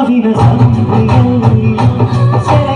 தவிர சந்தைகள்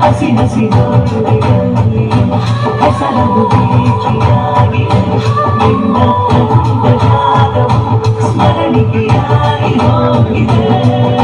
ಹಸಿ ಹಸಿ ಹೆಸರನ್ನು ಬೀಚಿಯಾಗಿದೆ ನಿನ್ನ ಸ್ಮರಣಿಕೆಯಾಗಿ ಹೋಗಿದೆ.